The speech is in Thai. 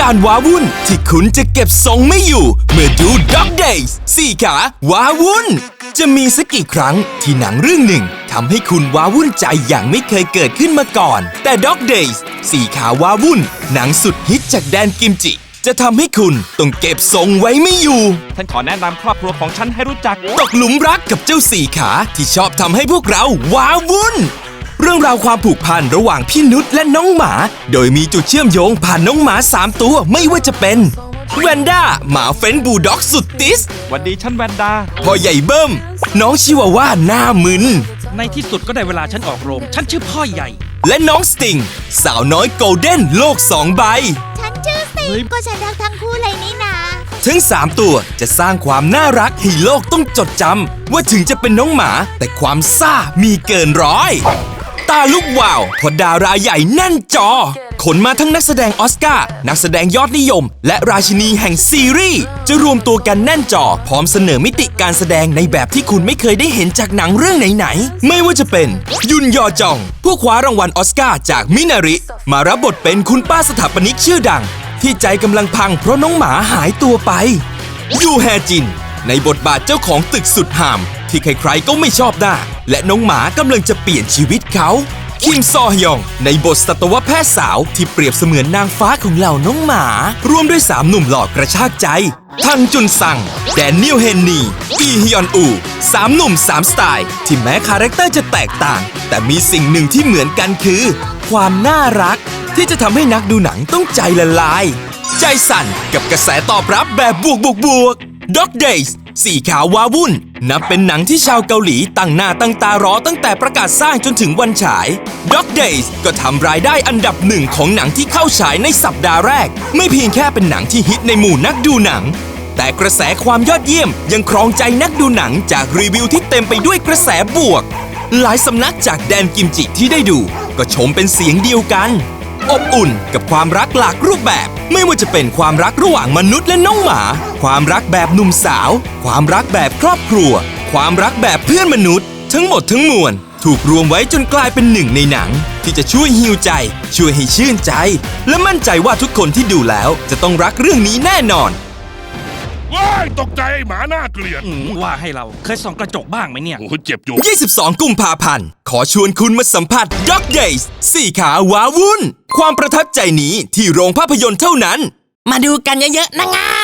การว้าวุ่นที่คุณจะเก็บทรงไม่อยู่ เมื่อดู Dog Days สี่ขาว้าวุ่น จะมีสักกี่ครั้งที่หนังเรื่องหนึ่งทำให้คุณว้าวุ่นใจอย่างไม่เคยเกิดขึ้นมาก่อน แต่ Dog Days สี่ขาว้าวุ่น หนังสุดฮิตจากแดนกิมจิ จะทำให้คุณต้องเก็บทรงไว้ไม่อยู่ ฉันขอแนะนำครอบครัวของฉันให้รู้จัก ตกหลุมรักกับเจ้าสี่ขาที่ชอบทำให้พวกเราว้าวุ่น เรื่องราวความผูกพันระหว่างพี่นุชและน้องหมา โดยมีจุดเชื่อมโยงผ่านน้องหมา 3 ตัวไม่ว่าจะเป็นแวนด้าหมาเฟรนช์บูลด็อกสุดติสวันดีฉันแวนดา พ่อใหญ่เบิ้ม น้องชิวาว่าหน้ามึน ในที่สุดก็ได้เวลาฉันออกโรง ฉันชื่อพ่อใหญ่ และน้องสติง สาวน้อยโกลเด้นโลกสองใบ ฉันชื่อสิงก็ฉันรักทั้งคู่เลยนี่นาทั้ง3 ตัวจะสร้างความน่ารักให้โลกต้องจดจำว่าถึงจะเป็นน้องหมาแต่ความซ่ามีเกินร้อย ตาลูกวาวเพอดาราใหญ่แน่นจอ ขนมาทั้งนักแสดงออสการ์นักแสดงยอดนิยม และราชินีแห่งซีรีส์จะรวมตัวกันแน่นจอ พร้อมเสนอมิติการแสดงในแบบที่คุณไม่เคยได้เห็นจากหนังเรื่องไหนๆ ไม่ว่าจะเป็น ยุนยอจอง ผู้คว้ารางวัลออสการ์จากมินาริ มารับบทเป็นคุณป้าสถาปนิกชื่อดัง ที่ใจกำลังพังเพราะน้องหมาหายตัวไป ยูแฮจิน ในบทบาทเจ้าของตึกสุดห่าม ที่ใครๆก็ไม่ชอบหน้า และน้องหมากำลังจะเปลี่ยนชีวิตเขาคิมซอฮยอง ในบทสัตวแพทย์สาวที่เปรียบเสมือนนางฟ้าของเหล่าน้องหมา ร่วมด้วยสามหนุ่มหล่อกระชากใจทังจุนซัง แดเนียลเฮนนี อีฮยอนอูสามหนุ่มสามสไตล์ ที่แม้คาแรคเตอร์จะแตกต่าง แต่มีสิ่งหนึ่งที่เหมือนกันคือ ความน่ารัก ที่จะทำให้นักดูหนังต้องใจละลาย ใจสั่นกับกระแสตอบรับแบบบวกบวกบวก Dog Days สี่ขาววาวุ่น นับเป็นหนังที่ชาวเกาหลีตั้งหน้าตั้งตารอตั้งแต่ประกาศสร้างจนถึงวันฉาย Dog Days ก็ทำรายได้อันดับหนึ่งของหนังที่เข้าฉายในสัปดาห์แรก ไม่เพียงแค่เป็นหนังที่ฮิตในหมู่นักดูหนัง แต่กระแสความยอดเยี่ยมยังครองใจนักดูหนังจากรีวิวที่เต็มไปด้วยกระแสบวก หลายสำนักจากแดนกิมจิที่ได้ดู ก็ชมเป็นเสียงเดียวกัน อบอุ่นกับความรักหลากรูปแบบ ไม่ว่าจะเป็นความรักระหว่างมนุษย์และน้องหมา ความรักแบบหนุ่มสาว ความรักแบบครอบครัว ความรักแบบเพื่อนมนุษย์ ทั้งหมดทั้งมวลถูกรวมไว้จนกลายเป็นหนึ่งในหนัง ที่จะช่วยฮิวใจ ช่วยให้ชื่นใจ และมั่นใจว่าทุกคนที่ดูแล้วจะต้องรักเรื่องนี้แน่นอนว้ายตกใจหมาหน้าเกลียดอืมว่าให้เราเคยส่องกระจกบ้างไหมเนี่ย โอ้โหเจ็บอยู่ 22 กุมภาพันธ์ ขอชวนคุณมาสัมผัส Dog Days สี่ขาว้าวุ่น ความประทับใจนี้ที่โรงภาพยนตร์เท่านั้น มาดูกันเยอะๆนะงา